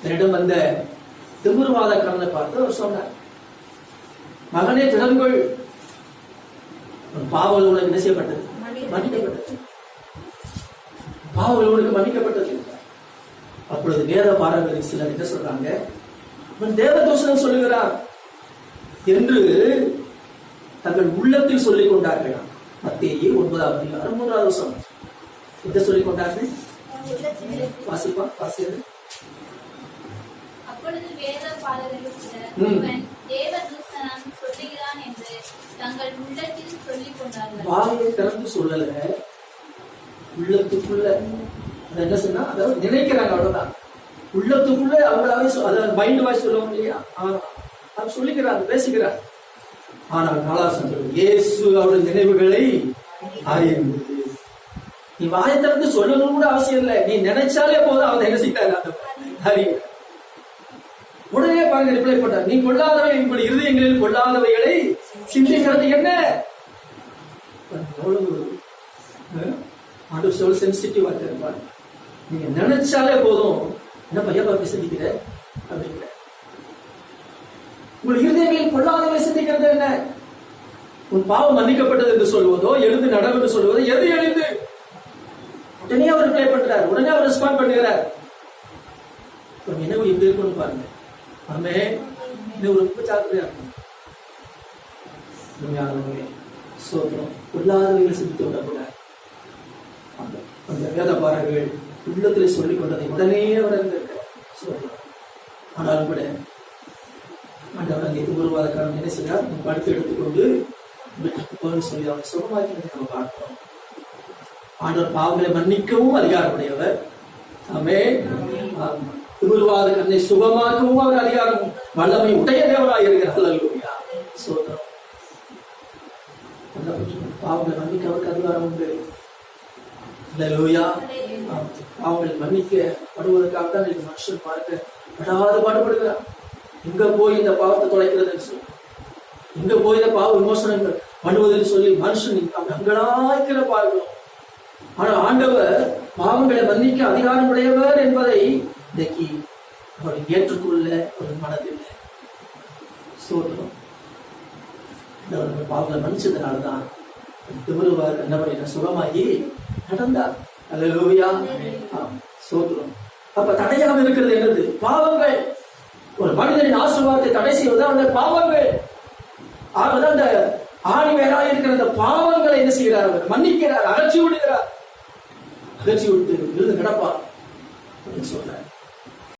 தன்னிடம் வந்த திமிர்வாதக்காரனை பார்த்து அவர் சொன்னார் மகனே திறன்கள் உன் பாவங்கள் உனக்கு என்ன செய்யப்பட்டது? மன்னிக்கப்பட்டது. பாவங்கள் உனக்கு மன்னிக்கப்பட்டது? அப்பொழுது வேத பாரம்பரிய சிலர் என்ன சொல்றாங்க அவன் தேவதூஷணம் சொல்லுகிறார் என்று தங்கள் உள்ளத்தில் சொல்லிக் கொண்டார்களாம். மத்தேயு ஒன்பதாவது அதிகாரம் மூன்றாவது வசனம். என்ன சொல்லிக் கொண்டார்கள்? வாசிப்பா? வாசியது அப்பொழுது வேத பாரகர்கள் சிலர் ம். இவன் தேவதூஷணம் சொல்லுகிறான் என்று தங்கள் உள்ளத்தில் சொல்லிக் கொண்டார்கள். வாயை திறந்து சொல்லல. உள்ளத்துக்குள்ள. அது என்ன சொன்னா அதாவது நினைக்கிறாங்க அவ்வளவுதான். உள்ளத்துக்குள்ள அவங்களாவே அதாவது மைண்ட் வாய்ஸ் சொல்லுவாங்க இல்லையா? அவர் சொல்லிக்கிறாங்க பேசுகிறார். ஆனால் சொல்லுங்க இயேசு அவருடைய நினைவுகளை அறிந்து நீ வாயை திறந்து சொல்லணும் கூட அவசியம் இல்லை. நீ நினைச்சாலே போதும் அவன் என்ன செய்தாரு? அறிவு உடனே பாருங்க ரிப்ளை பண்ணார் நீ கொள்ளாதவை இப்படி இருதயங்களில் கொள்ளாதவைகளை சிந்திக்கிறது என்ன? எவ்வளவு ஆண்டு எவ்வளவு சென்சிட்டிவா இருப்பார் நீங்க நினைச்சாலே போதும். என்ன பையன் பார்த்து சிந்திக்கிற? அப்படிங்கிற. உங்கள் இருதயங்களில் கொள்ளாதவை சிந்திக்கிறது என்ன? உன் பாவம் மன்னிக்கப்பட்டது என்று சொல்வதோ எழுந்து நடம் என்று சொல்வதோ எது எழுந்து? உடனே அவர் ரிப்ளை பண்றார். உடனே அவர் ரெஸ்பாண்ட் பண்ணுகிறார். இப்ப நினைவு எப்படி பாருங்க. ஆமே நினைவு ரொம்ப ஜாக்கிரதையா இருக்கணும் உண்மையானவர்களே சோதனம் பொல்லாதவைகளை சிந்தித்து விடக்கூடாது அந்த அந்த வேத பாரர்கள் உள்ளத்தில் சொல்லிக் கொண்டதை உடனே உடனே சோதனம் ஆனாலும் கூட ஆண்டவர் அங்கே உருவாதக்காரன் என்ன செய்யார் நீ படுத்து எடுத்துக்கொண்டு வீட்டுக்கு போன்னு சொல்லி அவனை சுகமாக்கினதை நம்ம பார்க்கிறோம். ஆண்டவர் பாவங்களை மன்னிக்கவும் அதிகாரமுடையவர். ஆமே திருவாத கண்ணை சுகமாக்கவும் அவர் அதிகாரம் வல்லமை உடைய தேவராய் இருக்கிறார் அல்லேலூயா. சோதரம் பாவங்களை மன்னிக்க அவருக்கு அதிகாரம் உண்டு. அல்லேலூயா. ஆம். மன்னிக்கப்படுவதற்காக தான் இந்த மனுஷன் பார்க்க படாத பாடுபடுகிறார். எங்க போய் இந்த பாவத்தை தொலைக்கிறதுன்னு சொல்லி. எங்க போய் இந்த பாவ விமோசனங்கள் பண்ணுவதுன்னு சொல்லி மனுஷன் அங்கலாய்க்கிற பார்க்கிறோம் ஆனால் ஆண்டவர் பாவங்களை மன்னிக்க அதிகாரம் உடையவர் என்பதை இன்னைக்கு அவர் ஏற்றுக்கொள்ள ஒரு மனதில்லை சோதனம் பாவங்களை மன்னிச்சதுனாலதான் திமிருவார் என்ன என்ன சுகமாகி நடந்தார். அல்லேலூயா ஆம், அப்ப தடையாக இருக்கிறது என்னது? பாவங்கள். ஒரு மனிதனின் ஆசீர்வாதத்தை தடை செய்வது அந்த பாவங்கள். ஆகவே அந்த ஆணி வேறாக இருக்கிற அந்த பாவங்களை என்ன செய்கிறார் அவர்? மன்னிக்கிறார் அகற்றி விடுகிறார் அகற்றி விட்டு விருது கிடப்பார் அப்படின்னு சொல்றார்.